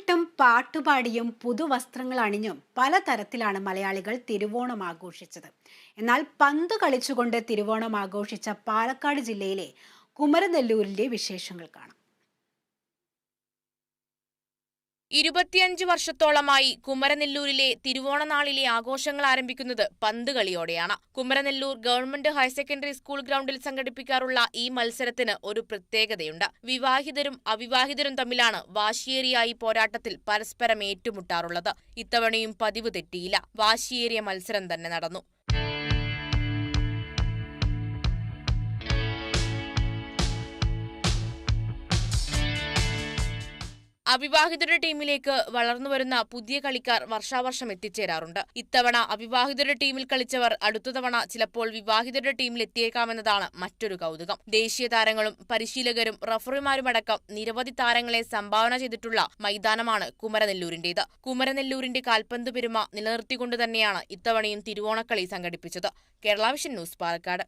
പൂക്കളമിട്ടും പാട്ടുപാടിയും പുതുവസ്ത്രങ്ങൾ അണിഞ്ഞും പലതരത്തിലാണ് മലയാളികൾ തിരുവോണം ആഘോഷിച്ചത്. എന്നാൽ പന്ത് കളിച്ചുകൊണ്ട് തിരുവോണം ആഘോഷിച്ച പാലക്കാട് ജില്ലയിലെ കുമരനെല്ലൂരിന്റെ വിശേഷങ്ങൾ കാണാം. ഇരുപത്തിയഞ്ച് വർഷത്തോളമായി കുമരനെല്ലൂരിലെ തിരുവോണനാളിലെ ആഘോഷങ്ങൾ ആരംഭിക്കുന്നത് പന്ത് കളിയോടെയാണ്. Kumaranellur government higher secondary school ഗ്രൗണ്ടിൽ സംഘടിപ്പിക്കാറുള്ള ഈ മത്സരത്തിന് ഒരു പ്രത്യേകതയുണ്ട്. വിവാഹിതരും അവിവാഹിതരും തമ്മിലാണ് വാശിയേറിയായി പോരാട്ടത്തിൽ പരസ്പരം ഏറ്റുമുട്ടാറുള്ളത്. ഇത്തവണയും പതിവ് തെറ്റിയില്ല. വാശിയേറിയ മത്സരം തന്നെ നടന്നു. അവിവാഹിതരുടെ ടീമിലേക്ക് വളർന്നുവരുന്ന പുതിയ കളിക്കാർ വർഷാവർഷം എത്തിച്ചേരാറുണ്ട്. ഇത്തവണ അവിവാഹിതരുടെ ടീമിൽ കളിച്ചവർ അടുത്ത തവണ ചിലപ്പോൾ വിവാഹിതരുടെ ടീമിൽ എത്തിയേക്കാമെന്നതാണ് മറ്റൊരു കൗതുകം. ദേശീയ താരങ്ങളും പരിശീലകരും റഫറിമാരുമടക്കം നിരവധി താരങ്ങളെ സംഭാവന ചെയ്തിട്ടുള്ള മൈതാനമാണ് കുമരനെല്ലൂരിന്റേത്. കുമരനെല്ലൂരിന്റെ കാൽപന്ത് പെരുമ നിലനിർത്തിക്കൊണ്ട് തന്നെയാണ് ഇത്തവണയും തിരുവോണക്കളി സംഘടിപ്പിച്ചത്. Kerala Vision News Palakkad.